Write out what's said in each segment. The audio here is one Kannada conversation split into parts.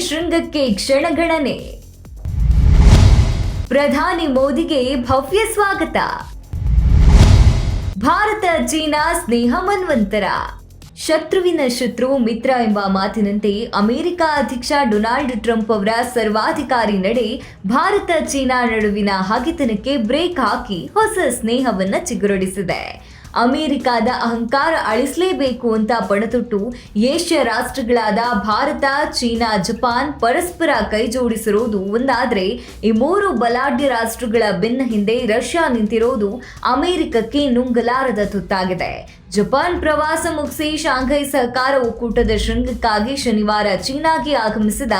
ಶೃಂಗಕ್ಕೆ ಕ್ಷಣಗಣನೆ. ಪ್ರಧಾನಿ ಮೋದಿಗೆ ಭವ್ಯ ಸ್ವಾಗತ. ಭಾರತ, ಚೀನಾ ಸ್ನೇಹ ಮನ್ವಂತರ. ಶತ್ರುವಿನ ಶತ್ರು ಮಿತ್ರ ಎಂಬ ಮಾತಿನಂತೆ ಅಮೆರಿಕ ಅಧ್ಯಕ್ಷ ಡೊನಾಲ್ಡ್ ಟ್ರಂಪ್ ಅವರ ಸರ್ವಾಧಿಕಾರಿ ನಡೆ ಭಾರತ, ಚೀನಾ ನಡುವಿನ ಹಗೆತನಕ್ಕೆ ಬ್ರೇಕ್ ಹಾಕಿ ಹೊಸ ಸ್ನೇಹವನ್ನ ಚಿಗುರೊಡಿಸಿದೆ. ಅಮೆರಿಕದ ಅಹಂಕಾರ ಅಳಿಸಲೇಬೇಕು ಅಂತ ಪಣತೊಟ್ಟು ಏಷ್ಯಾ ರಾಷ್ಟ್ರಗಳಾದ ಭಾರತ, ಚೀನಾ, ಜಪಾನ್ ಪರಸ್ಪರ ಕೈಜೋಡಿಸಿರುವುದು ಒಂದಾದರೆ ಈ ಮೂರು ಬಲಾಢ್ಯ ರಾಷ್ಟ್ರಗಳ ಬೆನ್ನ ಹಿಂದೆ ರಷ್ಯಾ ನಿಂತಿರೋದು ಅಮೆರಿಕಕ್ಕೆ ನುಂಗಲಾರದ ತುತ್ತಾಗಿದೆ. ಜಪಾನ್ ಪ್ರವಾಸ ಮುಗಿಸಿ ಶಾಂಘೈ ಸಹಕಾರ ಒಕ್ಕೂಟದ ಶೃಂಗಕ್ಕಾಗಿ ಶನಿವಾರ ಚೀನಾಗೆ ಆಗಮಿಸಿದ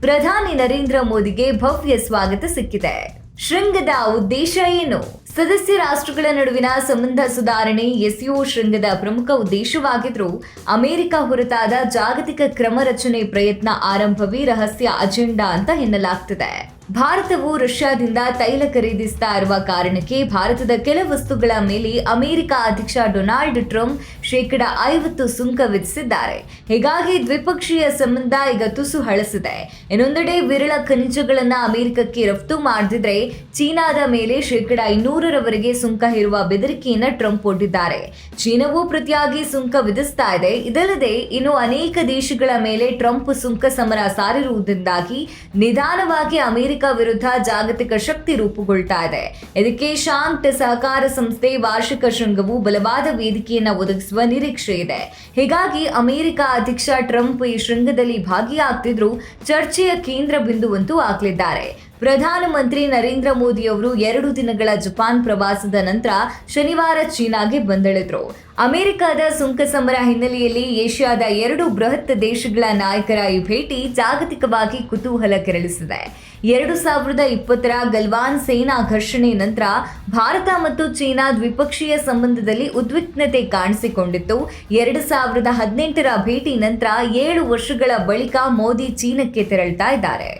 ಪ್ರಧಾನಿ ನರೇಂದ್ರ ಮೋದಿಗೆ ಭವ್ಯ ಸ್ವಾಗತ ಸಿಕ್ಕಿದೆ. ಶೃಂಗದ ಉದ್ದೇಶ ಏನು? ಸದಸ್ಯ ರಾಷ್ಟ್ರಗಳ ನಡುವಿನ ಸಂಬಂಧ ಸುಧಾರಣೆ, ಎಸ್ಯು ಶೃಂಗದ ಪ್ರಮುಖ ಉದ್ದೇಶವಾಗಿದ್ದರೂ ಅಮೆರಿಕ ಹೊರತಾದ ಜಾಗತಿಕ ಕ್ರಮ ರಚನೆ ಪ್ರಯತ್ನ ಆರಂಭವೇ ರಹಸ್ಯ ಅಜೆಂಡಾ ಅಂತ ಎನ್ನಲಾಗ್ತಿದೆ. ಭಾರತವು ರಷ್ಯಾದಿಂದ ತೈಲ ಖರೀದಿಸ್ತಾ ಇರುವ ಕಾರಣಕ್ಕೆ ಭಾರತದ ಕೆಲ ವಸ್ತುಗಳ ಮೇಲೆ ಅಮೆರಿಕ ಅಧ್ಯಕ್ಷ ಡೊನಾಲ್ಡ್ ಟ್ರಂಪ್ ಶೇಕಡ ಐವತ್ತು ಸುಂಕ ವಿಧಿಸಿದ್ದಾರೆ. ಹೀಗಾಗಿ ದ್ವಿಪಕ್ಷೀಯ ಸಂಬಂಧ ಈಗ ತುಸು ಹಳಸಿದೆ. ಇನ್ನೊಂದೆಡೆ ವಿರಳ ಖನಿಜಗಳನ್ನು ಅಮೆರಿಕಕ್ಕೆ ರಫ್ತು ಮಾಡದಿದ್ರೆ ಚೀನಾದ ಮೇಲೆ ಶೇಕಡ ಇನ್ನೂರರವರೆಗೆ ಸುಂಕ ಹೇರುವ ಬೆದರಿಕೆಯನ್ನ ಟ್ರಂಪ್ ಒಡ್ಡಿದ್ದಾರೆ. ಚೀನಾವು ಪ್ರತಿಯಾಗಿ ಸುಂಕ ವಿಧಿಸ್ತಾ ಇದೆ. ಇದಲ್ಲದೆ ಇನ್ನು ಅನೇಕ ದೇಶಗಳ ಮೇಲೆ ಟ್ರಂಪ್ ಸುಂಕ ಸಮರ ಸಾರಿರುವುದರಿಂದಾಗಿ ನಿಧಾನವಾಗಿ ಅಮೆರಿಕ ವಿರುದ್ಧ ಜಾಗತಿಕ ಶಕ್ತಿ ರೂಪುಗೊಳ್ತಾ ಇದೆ. ಇದಕ್ಕೆ ಶಾಂತ ಸಹಕಾರ ಸಂಸ್ಥೆ ವಾರ್ಷಿಕ ಶೃಂಗವು ಬಲವಾದ ವೇದಿಕೆಯನ್ನ ಒದಗಿಸುವ ನಿರೀಕ್ಷೆ ಇದೆ. ಹೀಗಾಗಿ ಅಮೆರಿಕ ಅಧ್ಯಕ್ಷ ಟ್ರಂಪ್ ಈ ಶೃಂಗದಲ್ಲಿ ಭಾಗಿಯಾಗ್ತಿದ್ರು ಚರ್ಚೆಯ ಕೇಂದ್ರ ಬಿಂದುವಂತೂ ಆಗ್ಲಿದ್ದಾರೆ. ಪ್ರಧಾನಮಂತ್ರಿ ನರೇಂದ್ರ ಮೋದಿ ಅವರು ಎರಡು ದಿನಗಳ ಜಪಾನ್ ಪ್ರವಾಸದ ನಂತರ ಶನಿವಾರ ಚೀನಾಗೆ ಬಂದಿಳಿದ್ರು. ಅಮೆರಿಕದ ಸುಂಕ ಸಮರ ಹಿನ್ನೆಲೆಯಲ್ಲಿ ಏಷ್ಯಾದ ಎರಡು ಬೃಹತ್ ದೇಶಗಳ ನಾಯಕರ ಈ ಭೇಟಿ ಜಾಗತಿಕವಾಗಿ ಕುತೂಹಲ ಕೆರಳಿಸಿದೆ. ಎರಡು ಸಾವಿರದ ಇಪ್ಪತ್ತರ ಗಲ್ವಾನ್ ಸೇನಾ ಘರ್ಷಣೆ ನಂತರ ಭಾರತ ಮತ್ತು ಚೀನಾ ದ್ವಿಪಕ್ಷೀಯ ಸಂಬಂಧದಲ್ಲಿ ಉದ್ವಿಗ್ನತೆ ಕಾಣಿಸಿಕೊಂಡಿತ್ತು. ಎರಡು ಸಾವಿರದ ಹದಿನೆಂಟರ ಭೇಟಿ ನಂತರ ಏಳು ವರ್ಷಗಳ ಬಳಿಕ ಮೋದಿ ಚೀನಕ್ಕೆ ತೆರಳ್ತಾ ಇದ್ದಾರೆ.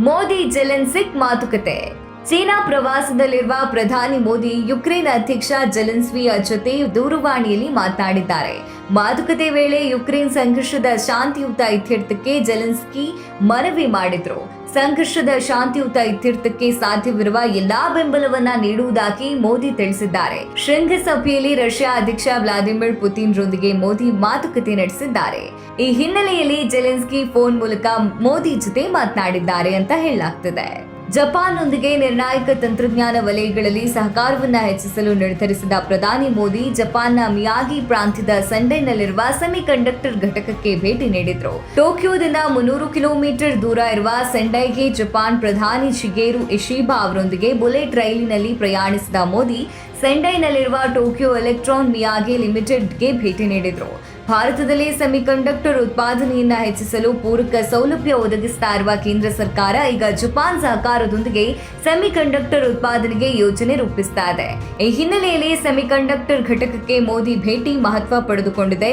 ಮೋದಿ ಜೆಲೆನ್ಸಿಕ್ ಮಾತುಕತೆ. ಚೀನಾ ಪ್ರವಾಸದಲ್ಲಿರುವ ಪ್ರಧಾನಿ ಮೋದಿ ಯುಕ್ರೇನ್ ಅಧ್ಯಕ್ಷ ಜೆಲೆನ್ಸ್ವಿಯ ಜೊತೆ ದೂರವಾಣಿಯಲ್ಲಿ ಮಾತನಾಡಿದ್ದಾರೆ. ಮಾತುಕತೆ ವೇಳೆ ಯುಕ್ರೇನ್ ಸಂಘರ್ಷದ ಶಾಂತಿಯುತ ಇತ್ಯರ್ಥಕ್ಕೆ ಜೆಲೆನ್ಸ್ಕಿ ಮನವಿ ಮಾಡಿದ್ರು. ಸಂಘರ್ಷದ ಶಾಂತಿಯುತ ಇತ್ಯರ್ಥಕ್ಕೆ ಸಾಧ್ಯವಿರುವ ಎಲ್ಲಾ ಬೆಂಬಲವನ್ನ ನೀಡುವುದಾಗಿ ಮೋದಿ ತಿಳಿಸಿದ್ದಾರೆ. ಶೃಂಗಸಭೆಯಲ್ಲಿ ರಷ್ಯಾ ಅಧ್ಯಕ್ಷ ವ್ಲಾದಿಮಿರ್ ಪುತಿನ್ರೊಂದಿಗೆ ಮೋದಿ ಮಾತುಕತೆ ನಡೆಸಿದ್ದಾರೆ. ಈ ಹಿನ್ನೆಲೆಯಲ್ಲಿ ಜೆಲೆನ್ಸ್ಕಿ ಫೋನ್ ಮೂಲಕ ಮೋದಿ ಜೊತೆ ಮಾತನಾಡಿದ್ದಾರೆ ಅಂತ ಹೇಳಲಾಗ್ತಿದೆ. ಜಪಾನ್ನೊಂದಿಗೆ ನಿರ್ಣಾಯಕ ತಂತ್ರಜ್ಞಾನ ವಲಯಗಳಲ್ಲಿ ಸಹಕಾರವನ್ನು ಹೆಚ್ಚಿಸಲು ನಿರ್ಧರಿಸಿದ ಪ್ರಧಾನಿ ಮೋದಿ, ಜಪಾನ್ನ ಮಿಯಾಗಿ ಪ್ರಾಂತ್ಯದ ಸಂಡೈನಲ್ಲಿರುವ ಸೆಮಿಕಂಡಕ್ಟರ್ ಘಟಕಕ್ಕೆ ಭೇಟಿ ನೀಡಿದರು. ಟೋಕಿಯೋದಿಂದ ಮುನ್ನೂರು ಕಿಲೋಮೀಟರ್ ದೂರ ಇರುವ ಸೆಂಡೈಗೆ ಜಪಾನ್ ಪ್ರಧಾನಿ ಶಿಗೇರು ಇಶಿಬಾ ಅವರೊಂದಿಗೆ ಬುಲೆಟ್ ರೈಲಿನಲ್ಲಿ ಪ್ರಯಾಣಿಸಿದ ಮೋದಿ, ಸೆಂಡೈನಲ್ಲಿರುವ ಟೋಕಿಯೋ ಎಲೆಕ್ಟ್ರಾನ್ ಮಿಯಾಗೆ ಲಿಮಿಟೆಡ್ಗೆ ಭೇಟಿ ನೀಡಿದ್ರು. ಭಾರತದಲ್ಲಿ ಸೆಮಿಕಂಡಕ್ಟರ್ ಉತ್ಪಾದನೆಯನ್ನ ಹೆಚ್ಚಿಸಲು ಪೂರಕ ಸೌಲಭ್ಯ ಒದಗಿಸ್ತಾ ಇರುವ ಕೇಂದ್ರ ಸರ್ಕಾರ ಈಗ ಜಪಾನ್ ಸಹಕಾರದೊಂದಿಗೆ ಸೆಮಿಕಂಡಕ್ಟರ್ ಉತ್ಪಾದನೆಗೆ ಯೋಜನೆ ರೂಪಿಸ್ತಾ ಇದೆ. ಈ ಹಿನ್ನೆಲೆಯಲ್ಲಿ ಸೆಮಿಕಂಡಕ್ಟರ್ ಘಟಕಕ್ಕೆ ಮೋದಿ ಭೇಟಿ ಮಹತ್ವ ಪಡೆದುಕೊಂಡಿದೆ.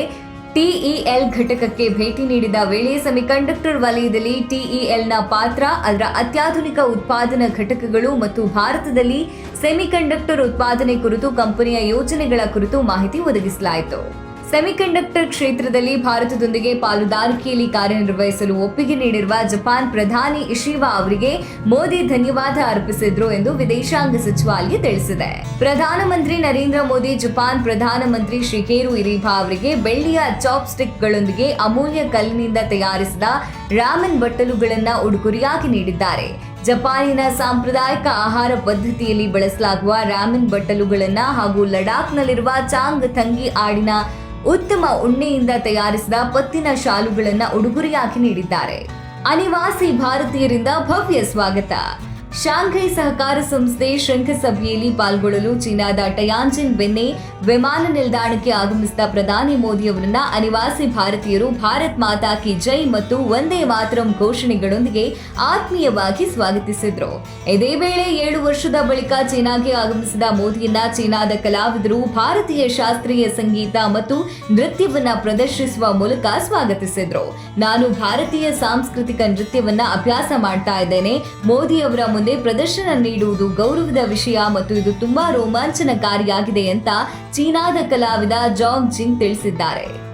ಟಿಇಎಲ್ ಘಟಕಕ್ಕೆ ಭೇಟಿ ನೀಡಿದ ವೇಳೆ ಸೆಮಿಕಂಡಕ್ಟರ್ ವಲಯದಲ್ಲಿ ಟಿಇಎಲ್ನ ಪಾತ್ರ, ಅದರ ಅತ್ಯಾಧುನಿಕ ಉತ್ಪಾದನಾ ಘಟಕಗಳು ಮತ್ತು ಭಾರತದಲ್ಲಿ ಸೆಮಿಕಂಡಕ್ಟರ್ ಉತ್ಪಾದನೆ ಕುರಿತು ಕಂಪನಿಯ ಯೋಜನೆಗಳ ಕುರಿತು ಮಾಹಿತಿ ಒದಗಿಸಲಾಯಿತು. ಸೆಮಿಕಂಡಕ್ಟರ್ ಕ್ಷೇತ್ರದಲ್ಲಿ ಭಾರತದೊಂದಿಗೆ ಪಾಲುದಾರಿಕೆಯಲ್ಲಿ ಕಾರ್ಯನಿರ್ವಹಿಸಲು ಒಪ್ಪಿಗೆ ನೀಡಿರುವ ಜಪಾನ್ ಪ್ರಧಾನಿ ಇಶಿವಾ ಅವರಿಗೆ ಮೋದಿ ಧನ್ಯವಾದ ಅರ್ಪಿಸಿದ್ರು ಎಂದು ವಿದೇಶಾಂಗ ಸಚಿವಾಲಯ ತಿಳಿಸಿದೆ. ಪ್ರಧಾನಮಂತ್ರಿ ನರೇಂದ್ರ ಮೋದಿ ಜಪಾನ್ ಪ್ರಧಾನಮಂತ್ರಿ ಶಿಕೇರು ಇರಿಭಾ ಅವರಿಗೆ ಬೆಳ್ಳಿಯ ಚಾಪ್ ಸ್ಟಿಕ್ಗಳೊಂದಿಗೆ ಅಮೂಲ್ಯ ಕಲ್ಲಿನಿಂದ ತಯಾರಿಸಿದ ರಾಮನ್ ಬಟ್ಟಲುಗಳನ್ನ ಉಡುಗೊರೆಯಾಗಿ ನೀಡಿದ್ದಾರೆ. ಜಪಾನಿನ ಸಾಂಪ್ರದಾಯಿಕ ಆಹಾರ ಪದ್ಧತಿಯಲ್ಲಿ ಬಳಸಲಾಗುವ ರಾಮನ್ ಬಟ್ಟಲುಗಳನ್ನ ಹಾಗೂ ಲಡಾಖ್ನಲ್ಲಿರುವ ಚಾಂಗ್ ತಂಗಿ ಆಡಿನ ಉತ್ತಮ ಉಣ್ಣೆಯಿಂದ ತಯಾರಿಸಿದ ಪತ್ತಿನ ಶಾಲುಗಳನ್ನು ಉಡುಗೊರೆಯಾಗಿ ನೀಡಿದ್ದಾರೆ. ಅನಿವಾಸಿ ಭಾರತೀಯರಿಂದ ಭವ್ಯ ಸ್ವಾಗತ. ಶಾಂಘೈ ಸಹಕಾರ ಸಂಸ್ಥೆ ಶೃಂಗಸಭೆಯಲ್ಲಿ ಪಾಲ್ಗೊಳ್ಳಲು ಚೀನಾದ ಟಯಾಂಜಿನ್ ಬೆನ್ನೆ ವಿಮಾನ ನಿಲ್ದಾಣಕ್ಕೆ ಆಗಮಿಸಿದ ಪ್ರಧಾನಿ ಮೋದಿ ಅವರನ್ನ ಅನಿವಾಸಿ ಭಾರತೀಯರು ಭಾರತ್ ಮಾತಾ ಕಿ ಜೈ ಮತ್ತು ಒಂದೇ ಮಾತರಂ ಘೋಷಣೆಗಳೊಂದಿಗೆ ಆತ್ಮೀಯವಾಗಿ ಸ್ವಾಗತಿಸಿದ್ರು. ಇದೇ ವೇಳೆ ಏಳು ವರ್ಷದ ಬಳಿಕ ಚೀನಾಗೆ ಆಗಮಿಸಿದ ಮೋದಿಯನ್ನ ಚೀನಾದ ಕಲಾವಿದರು, ಭಾರತೀಯ ಶಾಸ್ತ್ರೀಯ ಸಂಗೀತ ಮತ್ತು ನೃತ್ಯವನ್ನ ಪ್ರದರ್ಶಿಸುವ ಮೂಲಕ ಸ್ವಾಗತಿಸಿದ್ರು. ನಾನು ಭಾರತೀಯ ಸಾಂಸ್ಕೃತಿಕ ನೃತ್ಯವನ್ನ ಅಭ್ಯಾಸ ಮಾಡ್ತಾ ಇದ್ದೇನೆ. ಮೋದಿ ಅವರ ಮುಂದೆ ಪ್ರದರ್ಶನ ನೀಡುವುದು ಗೌರವದ ವಿಷಯ ಮತ್ತು ಇದು ತುಂಬಾ ರೋಮಾಂಚನಕಾರಿಯಾಗಿದೆ ಅಂತ ಚೀನಾದ ಕಲಾವಿದ ಜಾಂಗ್ ಜಿಂಗ್ ತಿಳಿಸಿದ್ದಾರೆ.